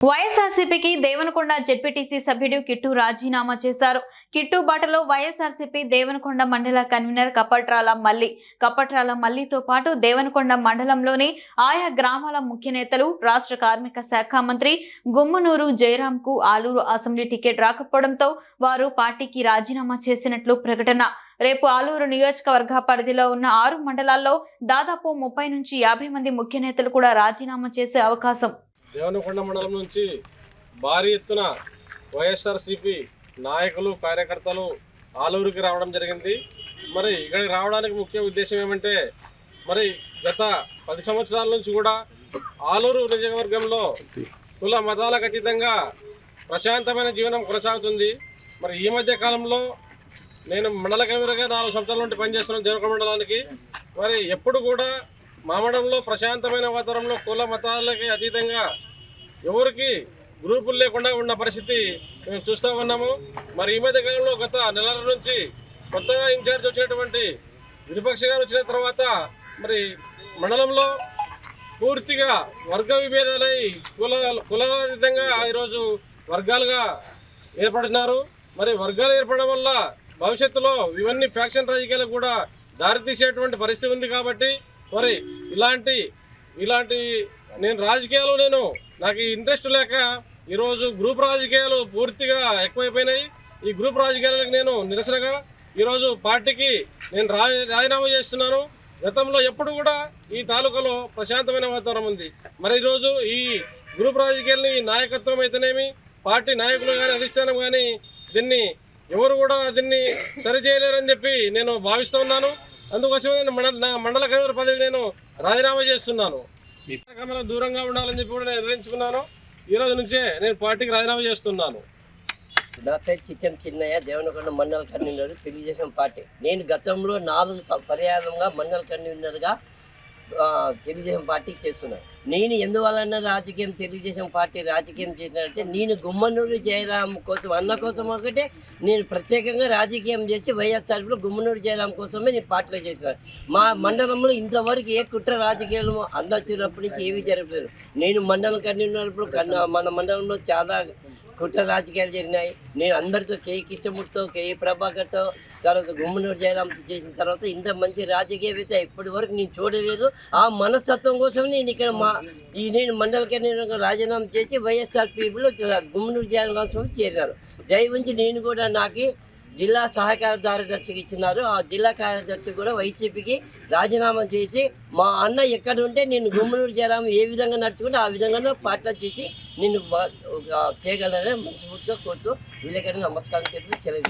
వైఎస్ఆర్సీపీకి దేవనకొండ జెడ్పీటీసీ సభ్యుడు కిట్టు రాజీనామా చేశారు. కిట్టు బాటలో వైఎస్ఆర్సీపీ దేవనకొండ మండల కన్వీనర్ కప్పట్రాల మల్లి. కప్పట్రాల మల్లితో పాటు దేవనకొండ మండలంలోని ఆయా గ్రామాల ముఖ్య నేతలు రాష్ట్ర కార్మిక శాఖ మంత్రి గుమ్మనూరు జయరాంకు ఆలూరు అసెంబ్లీ టికెట్ రాకపోవడంతో వారు పార్టీకి రాజీనామా చేసినట్లు ప్రకటన. రేపు ఆలూరు నియోజకవర్గ పరిధిలో ఉన్న ఆరు మండలాల్లో దాదాపు ముప్పై నుంచి యాభై మంది ముఖ్య నేతలు కూడా రాజీనామా చేసే అవకాశం దేవనకొండ మండలం నుంచి భారీ ఎత్తున వైఎస్ఆర్సిపి నాయకులు కార్యకర్తలు ఆలూరుకి రావడం జరిగింది. మరి ఇక్కడికి రావడానికి ముఖ్య ఉద్దేశం ఏమంటే మరి గత పది సంవత్సరాల నుంచి కూడా ఆలూరు నియోజకవర్గంలో కుల మతాలకు అతీతంగా ప్రశాంతమైన జీవనం కొనసాగుతుంది. మరి ఈ మధ్య కాలంలో నేను మండల కేంద్రంగా నాలుగు సంవత్సరాల నుండి పనిచేస్తున్నాను దేవక మండలానికి. మరి ఎప్పుడు కూడా మామడంలో ప్రశాంతమైన వాతావరణంలో కుల మతాలకి అతీతంగా ఎవరికి గ్రూపులు లేకుండా ఉన్న పరిస్థితి మేము చూస్తూ ఉన్నాము. మరి ఈ మధ్య కాలంలో గత నెలల నుంచి కొత్తగా ఇన్ఛార్జ్ వచ్చినటువంటి విరుపక్ష గారు వచ్చిన తర్వాత మరి మండలంలో పూర్తిగా వర్గ విభేదాలై కుల కులాతీతంగా ఈరోజు వర్గాలుగా ఏర్పడినారు. మరి వర్గాలు ఏర్పడడం వల్ల భవిష్యత్తులో ఇవన్నీ ఫ్యాక్షన్ రాజకీయాలకు కూడా దారితీసేటువంటి పరిస్థితి ఉంది కాబట్టి మరి ఇలాంటి ఇలాంటి నేను రాజకీయాలు నేను నాకు ఇంట్రెస్ట్ లేక ఈరోజు గ్రూప్ రాజకీయాలు పూర్తిగా ఎక్కువైపోయినాయి. ఈ గ్రూప్ రాజకీయాలకు నేను నిరసనగా ఈరోజు పార్టీకి నేను రా రాజీనామా చేస్తున్నాను. గతంలో ఎప్పుడు కూడా ఈ తాలూకాలో ప్రశాంతమైన వాతావరణం ఉంది. మరి ఈరోజు ఈ గ్రూప్ రాజకీయాలని నాయకత్వం అయితేనేమి పార్టీ నాయకులు కానీ అధిష్టానం కానీ దీన్ని ఎవరు కూడా దీన్ని సరిచేయలేరని చెప్పి నేను భావిస్తూ ఉన్నాను. అందుకోసమే నేను మండల మండల కన్వీనర్ పదవికి నేను రాజీనామా చేస్తున్నాను. దూరంగా ఉండాలని చెప్పి కూడా నేను నిర్ణయించుకున్నాను. ఈ రోజు నుంచే నేను పార్టీకి రాజీనామా చేస్తున్నాను. నా పేరు చిట్టం చిన్నయ్య దేవనకొండ మండల కన్వీనర్ తెలుగుదేశం పార్టీ. నేను గతంలో నాలుగు పర్యాయంగా మండల కన్వీనర్గా తెలుగుదేశం పార్టీ చేస్తున్నాను నేను ఎందువలన రాజకీయం తెలుగుదేశం పార్టీ రాజకీయం చేసినట్టే నేను గుమ్మనూరు జయరాం కోసం అన్న కోసం ఒకటే నేను ప్రత్యేకంగా రాజకీయం చేసి వైఎస్ఆర్లో గుమ్మనూరు జయరాం కోసమే నేను పార్టీలో చేశాను మా మండలంలో ఇంతవరకు ఏ కుట్ర రాజకీయాలు అన్న వచ్చినప్పటి నుంచి ఏమీ జరగలేదు. నేను మండలం కన్వీనర్ప్పుడు కన్నా మన మండలంలో చాలా కుట్ర రాజకీయాలు జరిగినాయి. నేను అందరితో కేఈ కృష్ణమూర్తితో కేఈ ప్రభాకర్తో తర్వాత గుమ్మనూరు జయరామ్తో చేసిన తర్వాత ఇంత మంచి రాజకీయవేత్త ఇప్పటి వరకు నేను చూడలేదు. ఆ మనస్తత్వం కోసం నేను ఇక్కడ మా ఈ నేను మండల కేంద్రంలో రాజీనామా చేసి వైఎస్ఆర్ పీపుల్ గుమ్మనూరు జయరామ్ కోసం చేరినాను దయవుంచి ఉంచి నేను కూడా నాకు జిల్లా సహకార కార్యదర్శికి ఇచ్చినారు. ఆ జిల్లా కార్యదర్శి కూడా వైసీపీకి రాజీనామా చేసి మా అన్న ఎక్కడ ఉంటే నేను గుమ్మనూరు జయరాం ఏ విధంగా నడుచుకుంటే ఆ విధంగానే పాటలు చేసి నేను చేయగలనని మనస్ఫూర్తిగా కోరుతూ విలేకరణ నమస్కారం చేస్తూ సెలవు